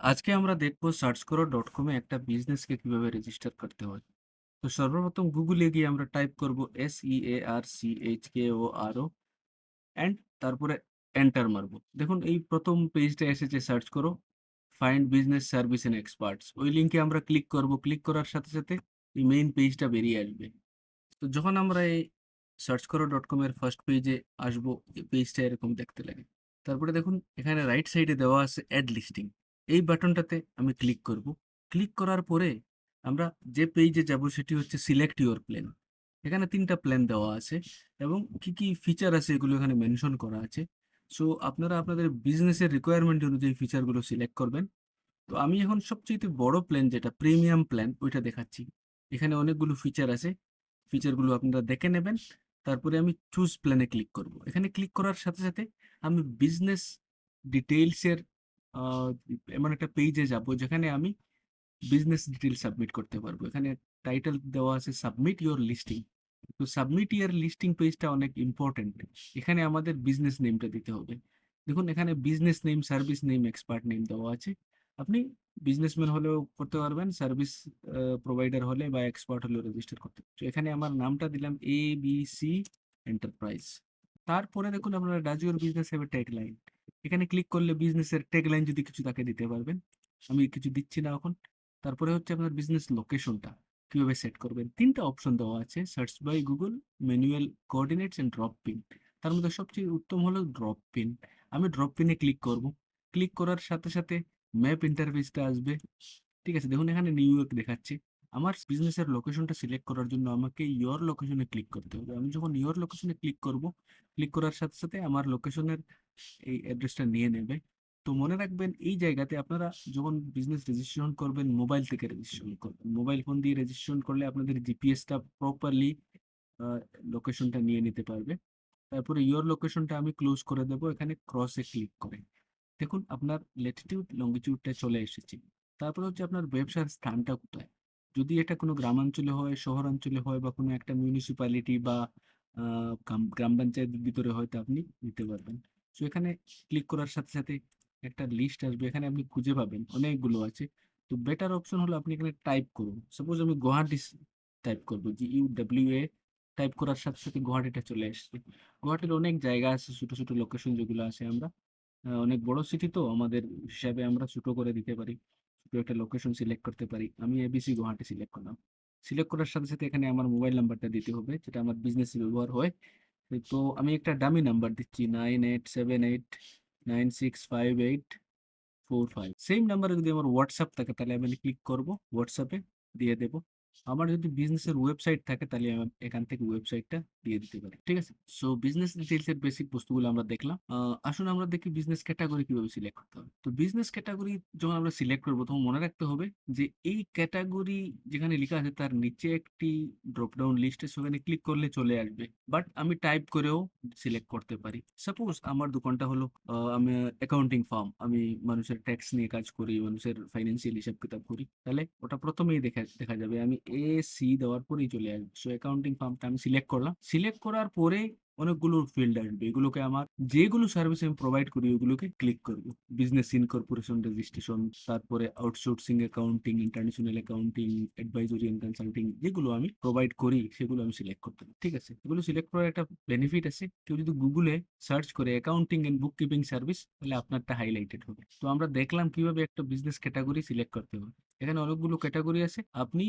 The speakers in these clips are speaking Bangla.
আজকে আমরা দেখব সার্চ করো ডট কমে একটা বিজনেসকে কীভাবে রেজিস্টার করতে হয়। তো সর্বপ্রথম গুগলে গিয়ে আমরা টাইপ করব S E A R C H K O R O and তারপরে এন্টার মারবো। দেখুন, এই প্রথম পেজটা এসেছে SearchKoro find business service and experts ওই লিঙ্কে আমরা ক্লিক করব। ক্লিক করার সাথে সাথে এই মেইন পেজটা বেরিয়ে আসবে। তো যখন আমরা এই সার্চ করো ডট কমের ফার্স্ট পেজে আসব, এই পেজটা এরকম দেখতে লাগে। তারপরে দেখুন, এখানে রাইট সাইডে দেওয়া আছে অ্যাড লিস্টিং এই বাটনটাতে আমি ক্লিক করব। ক্লিক করার পরে আমরা যে পেজে যাব সেটি হচ্ছে সিলেক্ট ইউর প্ল্যান এখানে তিনটা প্ল্যান দেওয়া আছে এবং কি কি ফিচার আছে এগুলো এখানে মেনশন করা আছে। সো আপনারা আপনাদের বিজনেসের রিকোয়ারমেন্ট অনুযায়ী ফিচারগুলো সিলেক্ট করবেন। তো আমি এখন সবচেয়ে বড় প্ল্যান যেটা প্রিমিয়াম প্ল্যান ওইটা দেখাচ্ছি। এখানে অনেকগুলো ফিচার আছে। ফিচারগুলো আপনারা দেখে নেবেন। তারপরে আমি চুজ প্ল্যানে ক্লিক করব। এখানে ক্লিক করার সাথে সাথে আমি বিজনেস ডিটেইলসের এমন একটা পেজে যাব যেখানে আমি বিজনেস ডিটেল সাবমিট করতে পারব। এখানে টাইটেল দেওয়া আছে সাবমিট ইওর লিস্টিং তো সাবমিট ইয়ার লিস্টিং পেজটা অনেক ইম্পর্টেন্ট এখানে আমাদের বিজনেস নেমটা দিতে হবে। দেখুন, এখানে business name service name expert name দেওয়া আছে। আপনি বিজনেসম্যান হলেও করতে পারবেন সার্ভিস প্রোভাইডার হলে বা এক্সপার্ট হলেও রেজিস্টার করতে এখানে আমার নামটা দিলাম এ বি সি এন্টারপ্রাইজ তারপরে দেখুন, আপনারা does your business have tag line এখানে ক্লিক করলে বিজনেসের ট্যাগ লাইন যদি কিছু তাকে দিতে পারবেন। আমি কিছু দিচ্ছি না এখন। তারপরে হচ্ছে আপনার বিজনেস লোকেশনটা কীভাবে সেট করবেন? তিনটা অপশন দেওয়া আছে। Search by Google manual coordinates and drop pin তার মধ্যে সবচেয়ে উত্তম হলো ড্রপ পিন আমি ড্রপ পিনে ক্লিক করব। ক্লিক করার সাথে সাথে ম্যাপ ইন্টারফেসটা আসবে। ঠিক আছে, দেখুন এখানে নিউ ইয়র্ক দেখাচ্ছে। আমার বিজনেসের লোকেশনটা সিলেক্ট করার জন্য আমাকে ইয়োর লোকেশনে ক্লিক করতে হবে। আমি যখন ইয়োর লোকেশনে ক্লিক করব ক্লিক করার সাথে সাথে আমার লোকেশনের এই অ্যাড্রেসটা নিয়ে নেবে। তো মনে রাখবেন এই জায়গাতে আপনারা যখন বিজনেস রেজিস্ট্রেশন করবেন মোবাইল থেকে রেজিস্ট্রেশন করবেন। মোবাইল ফোন দিয়ে রেজিস্ট্রেশন করলে আপনাদের জিপিএসটা প্রপারলি লোকেশনটা নিয়ে নিতে পারবে। তারপরে ইয়োর লোকেশনটা আমি ক্লোজ করে দেবো, এখানে ক্রসে ক্লিক করে। দেখুন, আপনার লেটিটিউড লঙ্গিটিউডটা চলে এসেছে। তারপরে হচ্ছে আপনার ব্যবসার স্থানটা কোথায়? যদি এটা কোনো গ্রামাঞ্চলে হয়, শহরাঞ্চলে হয় বা কোনো একটা মিউনিসিপ্যালিটি বা গ্রাম পঞ্চায়েতের ভিতরে হয়তো আপনি নিতে পারবেন। সো এখানে ক্লিক করার সাথে সাথে একটা লিস্ট আসবে। এখানে আপনি খুঁজে পাবেন অনেকগুলো আছে। তো বেটার অপশন হলো আপনি এখানে টাইপ করুন। সাপোজ আমি গুয়াহাটি টাইপ করব G U W A type করার সাথে সাথে গুয়াহাটিটা চলে আসছে। গুয়াহাটির অনেক জায়গা আছে, ছোটো ছোটো লোকেশন যেগুলো আছে আমরা অনেক বড় সিটি তো, আমাদের হিসাবে আমরা ছোটো করে দিতে পারি। ছোট একটা লোকেশন সিলেক্ট করতে পারি। আমি এবিসি গুয়াহাটি সিলেক্ট করলাম। সিলেক্ট করার সাথে সাথে এখানে আমার মোবাইল নাম্বারটা দিতে হবে, যেটা আমার বিজনেসে ব্যবহার হয়। তো আমি একটা ডামি নাম্বার দিচ্ছি nine eight seven eight nine six five eight four five same নাম্বারে যদি আমার হোয়াটসঅ্যাপ থাকে, তাহলে আমি ক্লিক করব হোয়াটসঅ্যাপে দিয়ে দেবো। আমার যদি বিজনেসের ওয়েবসাইট থাকে, তাহলে আমি এখান থেকে ওয়েবসাইটটা দিয়ে দিতে পারি, ঠিক আছে? সো বিজনেস ডিটেলস এর বেসিক বস্তুগুলো আমরা দেখলাম। আসুন আমরা দেখি বিজনেস ক্যাটাগরি কীভাবে সিলেক্ট করতে হবে। তো বিজনেস ক্যাটাগরি যখন আমরা সিলেক্ট করব, তখন মনে রাখতে হবে যে, এই ক্যাটাগরি যেখানে লেখা আছে, তার নিচে একটি ড্রপ ডাউন লিস্ট সেখানে ক্লিক করলে চলে আসবে। বাট আমি টাইপ করেও সিলেক্ট করতে পারি। সাপোজ আমার দোকানটা হলো আমি অ্যাকাউন্টিং ফার্ম আমি মানুষের ট্যাক্স নিয়ে কাজ করি, মানুষের ফাইন্যান্সিয়াল হিসাব কিতাব করি, তাহলে ওটা প্রথমেই দেখা দেখা যাবে। আমি এ সি দেওয়ার পরেই চলে আসবে। সো অ্যাকাউন্টিং ফার্মটা আমি সিলেক্ট করলাম। সিলেক্ট করার পরে অনেকগুলো ফিল্ড আসবে এগুলোকে আমার যেগুলো সার্ভিস আমি প্রোভাইড করি, ওগুলোকে ক্লিক করব। বিজনেস ইনকর্পোরেশন রেজিস্ট্রেশন তারপরে outsourcing accounting international accounting advisory and consulting যেগুলো আমি প্রোভাইড করি, সেগুলো আমি সিলেক্ট করতে পারি। ঠিক আছে? এগুলো সিলেক্ট করার একটা বেনিফিট আছে। কেউ যদি গুগলে সার্চ করে accounting and bookkeeping service তাহলে আপনারটা হাইলাইটেড হবে। তো আমরা দেখলাম কীভাবে একটা বিজনেস ক্যাটাগরি সিলেক্ট করতে হবে। এখানে অনেকগুলো ক্যাটাগরি আছে। আপনি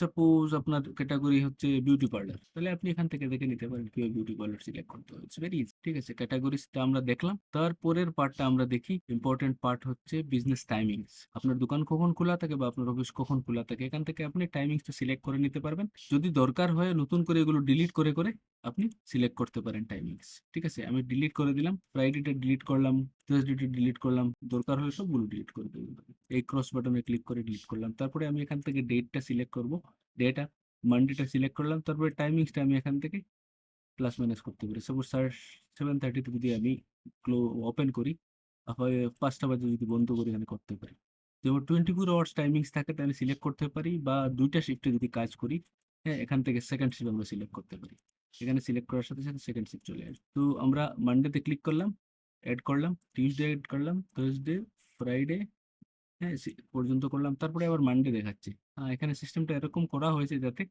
সাপোজ আপনার ক্যাটাগরি হচ্ছে বিউটি পার্লার তাহলে আপনি এখান থেকে দেখে নিতে পারেন কীভাবে বিউটি পার্লার সিলেক্ট করতে হবে ইটস ভেরি ইজি ঠিক আছে? ক্যাটাগরিজটা আমরা দেখলাম। তারপরের পার্টটা আমরা দেখি ইম্পর্টেন্ট পার্ট হচ্ছে বিজনেস টাইমিংস আপনার দোকান কখন খোলা থাকে বা আপনার অফিস কখন খোলা থাকে, এখান থেকে আপনি টাইমিংসটা সিলেক্ট করে নিতে পারবেন। যদি দরকার হয় নতুন করে এগুলো ডিলিট করে করে আপনি সিলেক্ট করতে পারেন টাইমিংস ঠিক আছে? আমি ডিলিট করে দিলাম ফ্রাইডেটা ডিলিট করলাম থার্সডেটা ডিলিট করলাম, দরকার হলে সবগুলো ডিলিট করে দেবো এই ক্রস বাটনে ক্লিক করে ডিলিট করলাম। তারপরে আমি এখান থেকে ডেটটা সিলেক্ট করব। ডেটা মানডেটা সিলেক্ট করলাম, তারপরে টাইমিংসটা আমি এখান থেকে প্লাস মাইনাস করতে পারি। সাপোজ স্যার সেভেন থার্টিতে যদি আমি ক্লো ওপেন করি হয় পাঁচটা বাজে যদি বন্ধ করি এখানে করতে পারি। যেমন টোয়েন্টি ফোর আওয়ার্স টাইমিংস থাকে, তাহলে সিলেক্ট করতে পারি, বা দুইটা শিফটে যদি কাজ করি হ্যাঁ এখান থেকে সেকেন্ড শিফট আমরা সিলেক্ট করতে পারি। এখানে সিলেক্ট করার সাথে সাথে সেকেন্ড শিফট চলে আসবে তো আমরা মানডেতে ক্লিক করলাম অ্যাড করলাম টিউসডে অ্যাড করলাম থার্সডে ফ্রাইডে হ্যাঁ? পর্যন্ত করলাম। তারপরে আবার মানডে দেখাচ্ছে। আ এখানে সিস্টেমটা এরকম করা হয়েছে যাতে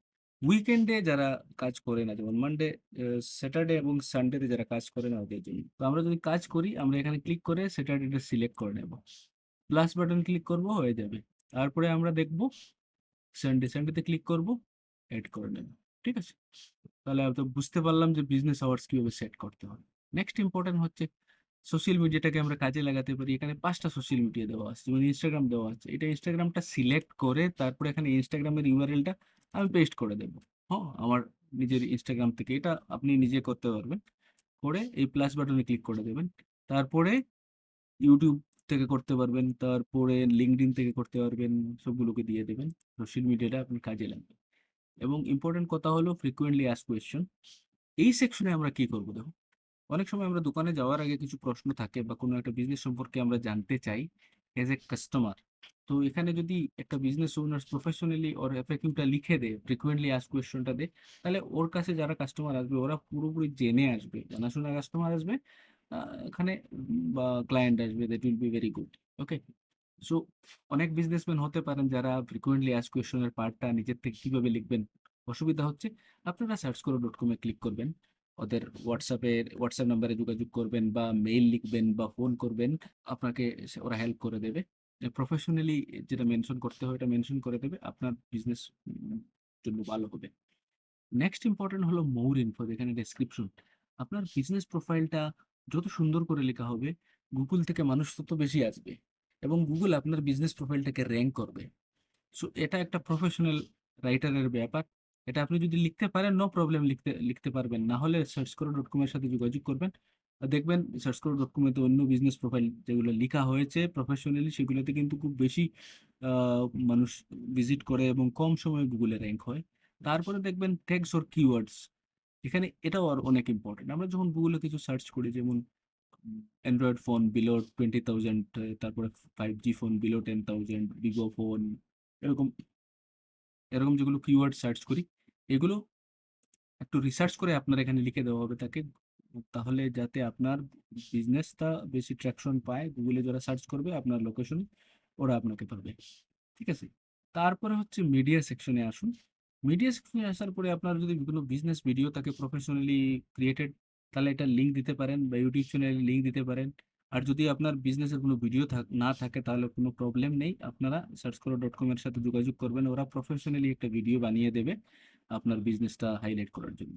উইকেন্ডে যারা কাজ করে না যেমন মানডে, স্যাটারডে এবং সানডেতে যারা কাজ করে না ওদের জন্য। তো আমরা যদি কাজ করি আমরা এখানে ক্লিক করে স্যাটারডেটা সিলেক্ট করে নেব। প্লাস বাটন ক্লিক করব হয়ে যাবে। তারপরে আমরা দেখব সানডে, সানডেতে ক্লিক করব, অ্যাড করে নেব। ঠিক আছে? তাহলে হয়তো বুঝতে পারলাম যে বিজনেস আওয়ার্স কীভাবে সেট করতে হয়। নেক্সট ইম্পোর্টেন্ট হচ্ছে সোশ্যাল মিডিয়াটাকে আমরা কাজে লাগাতে পারি। এখানে পাঁচটা সোশ্যাল মিডিয়া দেওয়া আছে। যেমন Instagram দেওয়া আছে। এটা ইনস্টাগ্রামটা সিলেক্ট করে তারপরে এখানে ইনস্টাগ্রামের URLটা আমি পেস্ট করে দেবো হ্যাঁ? আমার নিজের ইনস্টাগ্রাম থেকে। এটা আপনি নিজে করতে পারবেন। করে এই প্লাস বাটনে ক্লিক করে দেবেন। তারপরে ইউটিউব থেকে করতে পারবেন। তারপরে LinkedIn থেকে করতে পারবেন। সবগুলোকে দিয়ে দেবেন। সোশ্যাল মিডিয়াটা আপনি কাজে লাগবে। এবং ইম্পোর্টেন্ট কথা হলো frequently asked question এই সেকশনে আমরা কি করব দেখো অনেক সময় আমরা দোকানে যাওয়ার আগে কিছু প্রশ্ন থাকে বা কোনো একটা বিজনেস সম্পর্কে আমরা জানতে চাই এজ এ কাস্টমার। তো এখানে যদি একটা বিজনেস ওনার প্রফেশনালি ওর FAQ টা লিখে দেয়, frequently asked question টা দেয়, তাহলে ওর কাছে যারা কাস্টমার আসবে ওরা পুরোপুরি জেনে আসবে। জানাশোনা কাস্টমার আসবে। এখানে বা ক্লায়েন্ট আসবে that will be very good okay? So অনেক বিজনেসম্যান হতে পারেন যারা ফ্রিকুয়েন্টলি asked কোয়েশনের পার্টটা নিজের থেকে কীভাবে লিখবেন অসুবিধা হচ্ছে। আপনারা searchguru.com এ ক্লিক করবেন। ওদের হোয়াটসঅ্যাপের হোয়াটসঅ্যাপ নাম্বারে যোগাযোগ করবেন বা মেইল লিখবেন বা ফোন করবেন। আপনাকে ওরা হেল্প করে দেবে। প্রফেশনালি যেটা মেনশন করতে হয় ওটা মেনশন করে দেবে। আপনার বিজনেস জন্য ভালো হবে। নেক্সট ইম্পোর্টেন্ট হলো মৌর ইনফো যেখানে ডেসক্রিপশন। আপনার বিজনেস প্রোফাইলটা যত সুন্দর করে লেখা হবে, গুগল থেকে মানুষ তত বেশি আসবে। এবং গুগল আপনার বিজনেস প্রোফাইলটাকে র্যাঙ্ক করবে। সো এটা একটা প্রফেশনাল রাইটারের ব্যাপার। এটা আপনি যদি লিখতে পারেন নো প্রবলেম লিখতে লিখতে পারবেন। না হলে searchguru.com এর সাথে যোগাযোগ করবেন। দেখবেন searchguru.com এতে অন্য বিজনেস প্রোফাইল যেগুলো লিখা হয়েছে প্রফেশনালি সেগুলোতে কিন্তু খুব বেশি মানুষ ভিজিট করে এবং কম সময়ে গুগলে র্যাঙ্ক হয়। তারপরে দেখবেন ট্যাগস অর কিওয়ার্ডস এখানে এটাও আর অনেক ইম্পোর্টেন্ট। আমরা যখন গুগলে কিছু সার্চ করি, যেমন অ্যান্ড্রয়েড ফোন বিলো 20,000 তারপরে five G phone below 10,000 Vivo phone এরকম এরকম যেগুলো কিওয়ার্ড সার্চ করি এগুলো একটু রিসার্চ করে আপনার এখানে লিখে দেওয়া হবে তাকে। তাহলে যাতে আপনার বিজনেসটা বেশি ট্র্যাকশন পায়। গুগলে যারা সার্চ করবে আপনার লোকেশন ওরা আপনাকে পাবে। ঠিক আছে? তারপরে হচ্ছে মিডিয়া সেকশনে আসুন। মিডিয়া সেকশনে আসার পরে আপনার যদি কোনো বিজনেস ভিডিও থাকে প্রফেশনালি ক্রিয়েটেড তাহলে এটা লিঙ্ক দিতে পারেন বা YouTube চ্যানেলের লিঙ্ক দিতে পারেন। আর যদি আপনার বিজনেসের কোনো ভিডিও না থাকে তাহলে কোনো প্রবলেম নেই। আপনারা searchguru.com এর সাথে যোগাযোগ করবেন। ওরা প্রফেশনালি একটা ভিডিও বানিয়ে দেবে আপনার বিজনেসটা হাইলাইট করার জন্য।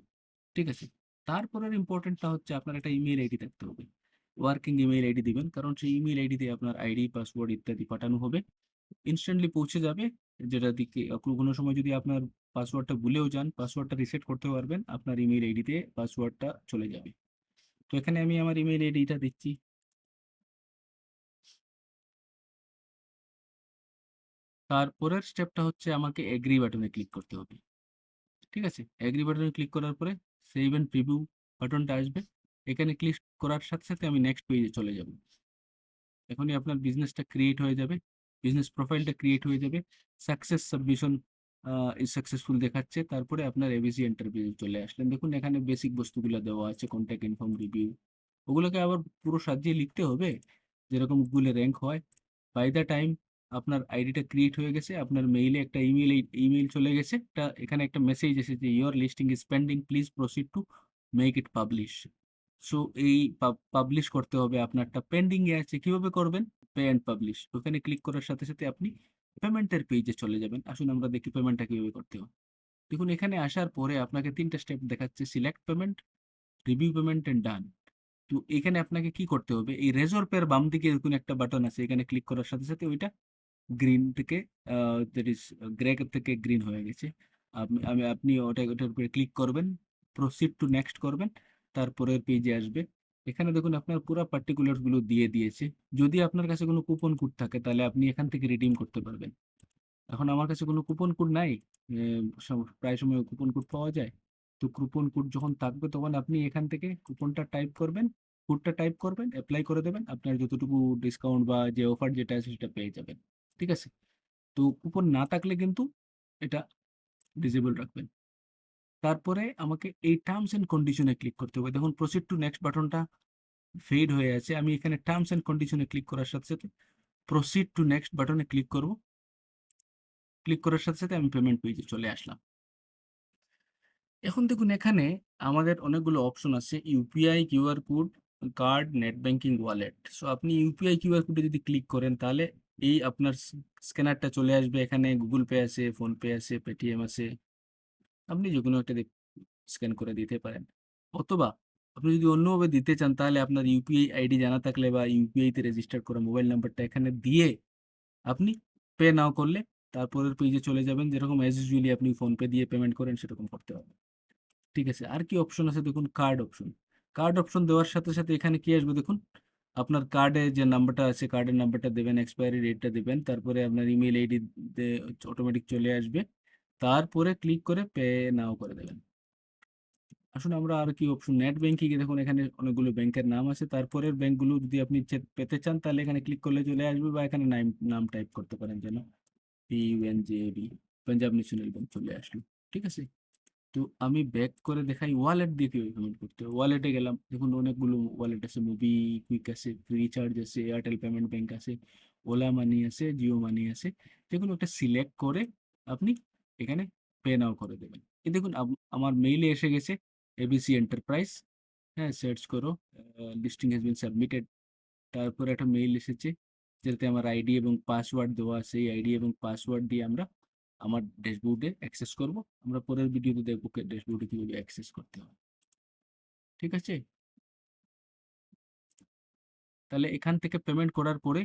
ঠিক আছে? তারপরের ইম্পোর্টেন্টটা হচ্ছে আপনার একটা ইমেইল আইডি থাকতে হবে। ওয়ার্কিং ইমেইল আইডি দিবেন। কারণ সেই ইমেল আইডি দিয়ে আপনার আইডি, পাসওয়ার্ড ইত্যাদি পাঠানো হবে। ইনস্ট্যান্টলি পৌঁছে যাবে যেটা দিকে কোনো সময় যদি আপনার পাসওয়ার্ডটা ভুলেও যান, পাসওয়ার্ডটা রিসেট করতে পারবেন। আপনার ইমেইল আইডিতে পাসওয়ার্ডটা চলে যাবে। তো এখানে আমি আমার ইমেইল আইডিটা দিচ্ছি। তারপরের স্টেপটা হচ্ছে আমাকে এগ্রি বাটনে ক্লিক করতে হবে। ঠিক আছে? এগ্রি বাটনে ক্লিক করার পরে সেভ অ্যান্ড প্রিভিউ বাটনটা আসবে। এখানে ক্লিক করার সাথে, সাথে আমি নেক্সট পেজে চলে যাব। এখনই আপনার বিজনেসটা ক্রিয়েট হয়ে যাবে। বিজনেস প্রোফাইলটা ক্রিয়েট হয়ে যাবে। সাকসেস সাবমিশন সাকসেসফুল দেখাচ্ছে। তারপরে আপনার এবিসি ইন্টারভিউ চলে আসলেন। দেখুন এখানে বেসিক বস্তুগুলা দেওয়া আছে কনট্যাক্ট ইনফর্ম রিভিউ। ওগুলোকে আবার পুরো সাজিয়ে লিখতে হবে। যেরকম গুগলে র‍্যাংক হয়। বাই দ্যা টাইম আপনার আইডিটা ক্রিয়েট হয়ে গেছে। আপনার মেইলে একটা ইমেইল এই ইমেইল চলে গেছে। একটা এখানে একটা মেসেজ এসেছে your listing is pending please proceed to make it publish. So এই পাব পাবলিশ করতে হবে আপনারটা পেন্ডিং আছে। কীভাবে করবেন? Pay and publish. ওখানে ক্লিক করার সাথে, সাথে আপনি পেমেন্টের পেজে চলে যাবেন। আসুন আমরা দেখি পেমেন্টটা কীভাবে করতে হয়। দেখুন এখানে আসার পরে আপনাকে ৩ টা স্টেপ দেখাচ্ছে select payment, review payment and done. তো এখানে আপনাকে কি করতে হবে? এই রেজর পে এর বাম দিকে দেখুন একটা বাটন আছে। এখানে ক্লিক করার সাথে, সাথে ওইটা গ্রিন থেকে দ্যাট ইস গ্রে থেকে গ্রিন হয়ে গেছে। আপনি আমি আপনি ওটা ওটার উপরে ক্লিক করবেন। প্রসিড টু নেক্সট করবেন। তারপরের পেজে আসবে। এখানে দেখুন আপনার পুরো পার্টিকুলারসগুলো দিয়ে দিয়েছে। যদি আপনার কাছে কোনো কুপন কোড থাকে তাহলে আপনি এখান থেকে রিডিম করতে পারবেন। এখন আমার কাছে কোনো কুপন কোড নাই। প্রায় সময় কুপন কোড পাওয়া যায়। তো কুপন কোড যখন থাকবে তখন আপনি এখান থেকে কুপনটা টাইপ করবেন। কোডটা টাইপ করবেন, অ্যাপ্লাই করে দেবেন। আপনার যতটুকু ডিসকাউন্ট বা যে অফার যেটা আছে সেটা পেয়ে যাবেন। ঠিক আছে? তো কুপন না থাকলে কিন্তু এটা ডিসেবল রাখবেন। তারপরে আমাকে এই টার্মস অ্যান্ড কন্ডিশনে ক্লিক করতে হবে। দেখুন প্রসিড টু নেক্সট বাটনটা ফেড হয়ে আছে। আমি এখানে টার্মস অ্যান্ড কন্ডিশন ক্লিক করার সাথে, সাথে প্রসিড টু নেক্সট বাটনে ক্লিক করব। ক্লিক করার সাথে সাথে আমি পেমেন্ট পেজে চলে আসলাম। এখন দেখুন এখানে আমাদের অনেকগুলো অপশন আছে। UPI QR code card net banking wallet so আপনি ইউপিআই কিউআর কোডে যদি ক্লিক করেন তাহলে এই আপনার স্ক্যানারটা চলে আসবে। এখানে গুগল পে আছে ফোনপে আছে পেটিএম আছে। আপনি যে কোনো একটা স্ক্যান করে দিতে পারেন। অথবা আপনি যদি অন্যভাবে দিতে চান, তাহলে আপনার ইউপিআই আইডি জানা থাকলে বা ইউপিআইতে রেজিস্টার করা মোবাইল নাম্বারটা এখানে দিয়ে আপনি পে নাও করলে তারপরের পেজে চলে যাবেন। যেরকম অ্যাজ ইউজুয়ালি আপনি ফোনপে দিয়ে পেমেন্ট করেন, সেরকম করতে পারবেন ঠিক আছে? আর কি অপশন আছে? দেখুন কার্ড অপশন কার্ড অপশন দেওয়ার সাথে সাথে এখানে কি আসবে? দেখুন, আপনার কার্ডে যে নাম্বারটা আছে কার্ডের নাম্বারটা দেবেন এক্সপায়ারি ডেটটা দেবেন। তারপরে আপনার ইমেল আইডি অটোমেটিক চলে আসবে। তারপরে ক্লিক করে পে নাও করে দেবেন আসুন আমরা আর কি অপশন নেট ব্যাংকিং এ দেখুন এখানে অনেকগুলো ব্যাংকের নাম আছে। তারপরের ব্যাংকগুলো যদি আপনি পেতে চান, তাহলে এখানে ক্লিক করলে চলে আসবে বা এখানে নাম টাইপ করতে পারেন যেন। P N J B Punjab national bank চলে আসলো। ঠিক আছে? তো আমি ব্যাক করে দেখাই ওয়ালেট দিয়ে কীভাবে পেমেন্ট করতে হবে ওয়ালেটে গেলাম, দেখুন অনেকগুলো ওয়ালেট আছে। মুভি কুইক আছে রিচার্জ আছে এয়ারটেল পেমেন্ট ব্যাংক আছে ওলা মানি আছে জিও মানি আছে। যেগুলো একটা সিলেক্ট করে আপনি এখানে পে নাও করে দেবেন। এই দেখুন আমার মেইলে এসে গেছে এবিসি এন্টারপ্রাইজ হ্যাঁ SearchKoro listing has been submitted তারপরে একটা মেইল এসেছে, যেটাতে আমার আইডি এবং পাসওয়ার্ড দেওয়া আছে। এই আইডি এবং পাসওয়ার্ড দিয়ে আমরা আমার ড্যাশবোর্ডে অ্যাক্সেস করব। আমরা পরের ভিডিওতে দেখব ড্যাশবোর্ডে কীভাবে অ্যাক্সেস করতে হয়। ঠিক আছে? তাহলে এখান থেকে পেমেন্ট করার পরে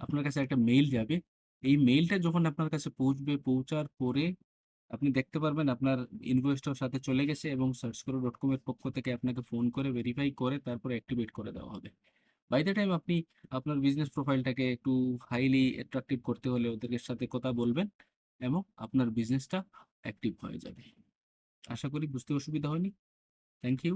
আপনার কাছে একটা মেইল যাবে। এই মেইলটা যখন আপনার কাছে পৌঁছবে, পৌঁছার পরে আপনি দেখতে পারবেন আপনার ইনভয়েসটার সাথে চলে গেছে এবং সার্চ করো ডট কমের পক্ষ থেকে আপনাকে ফোন করে ভেরিফাই করে তারপরে অ্যাক্টিভেট করে দেওয়া হবে। বাই দ্য টাইম আপনি আপনার বিজনেস প্রোফাইলটাকে একটু হাইলি অ্যাট্রাকটিভ করতে হলে ওদের সাথে কথা বলবেন এবং আপনার বিজনেসটা অ্যাক্টিভ হয়ে যাবে। আশা করি বুঝতে অসুবিধা হয়নি। Thank you